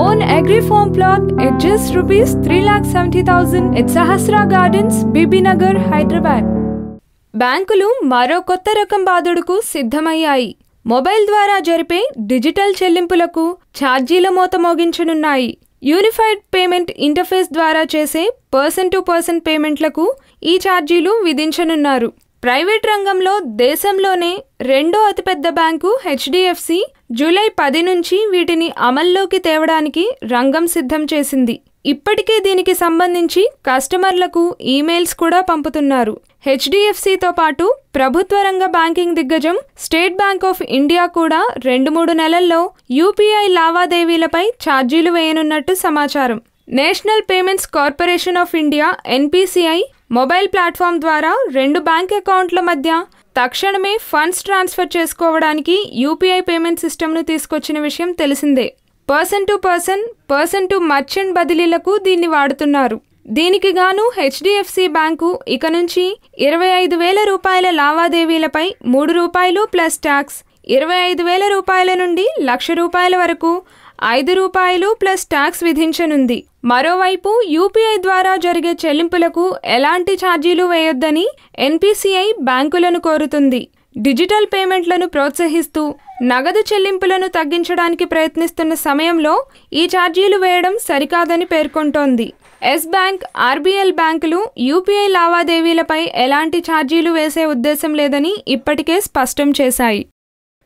own agri farm plot at just rupees 3,70,000 at Sahasra Gardens, Bibinagar, Hyderabad. బ్యాంకులు మరో కొత్త రకం బాదుడుకు సిద్ధమయ్యాయి. మొబైల్ ద్వారా జరిపే డిజిటల్ చెల్లింపులకు ఛార్జీల మూత మోగించనున్నాయి. యూనిఫైడ్ పేమెంట్ ఇంటర్ఫేస్ ద్వారా చేసే పర్సన్ టు పర్సన్ పేమెంట్లకు ఈ ఛార్జీలు విధించనున్నారు. ప్రైవేట్ రంగంలో దేశంలోనే రెండో అతిపెద్ద బ్యాంకు హెచ్డిఎఫ్సి జూలై పది నుంచి వీటిని అమల్లోకి తేవడానికి రంగం సిద్ధం చేసింది. ఇప్పటికే దీనికి సంబంధించి కస్టమర్లకు ఈమెయిల్స్ కూడా పంపుతున్నారు. హెచ్డిఎఫ్సితో పాటు ప్రభుత్వ రంగ బ్యాంకింగ్ దిగ్గజం స్టేట్ బ్యాంక్ ఆఫ్ ఇండియా కూడా రెండు మూడు నెలల్లో యూపీఐ లావాదేవీలపై ఛార్జీలు వేయనున్నట్టు సమాచారం. National payments corporation of India NPCI mobile platform ద్వారా రెండు బ్యాంక్ అకౌంట్ల మధ్య తక్షణమే ఫండ్స్ ట్రాన్స్ఫర్ చేసుకోవడానికి యూపీఐ పేమెంట్ సిస్టమ్ను తీసుకొచ్చిన విషయం తెలిసిందే. Person to person person to merchant బదిలీలకు దీన్ని వాడుతున్నారు. దీనికి గాను హెచ్డిఎఫ్సి బ్యాంకు ఇక నుంచి ఇరవై ఐదు వేల రూపాయల లావాదేవీలపై మూడు రూపాయలు ప్లస్ ట్యాక్స్ ఇరవై ఐదు వేల రూపాయల నుండి లక్ష రూపాయల వరకు ఐదు రూపాయలు ప్లస్ ట్యాక్స్ విధించనుంది. మరోవైపు యూపీఐ ద్వారా జరిగే చెల్లింపులకు ఎలాంటి ఛార్జీలు వేయొద్దని ఎన్పిసిఐ బ్యాంకులను కోరుతుంది. డిజిటల్ పేమెంట్లను ప్రోత్సహిస్తూ నగదు చెల్లింపులను తగ్గించడానికి ప్రయత్నిస్తున్న సమయంలో ఈ ఛార్జీలు వేయడం సరికాదని పేర్కొంటోంది. ఎస్ బ్యాంక్ ఆర్బీఎల్ బ్యాంకులు యూపీఐ లావాదేవీలపై ఎలాంటి ఛార్జీలు వేసే ఉద్దేశం లేదని ఇప్పటికే స్పష్టం చేశాయి.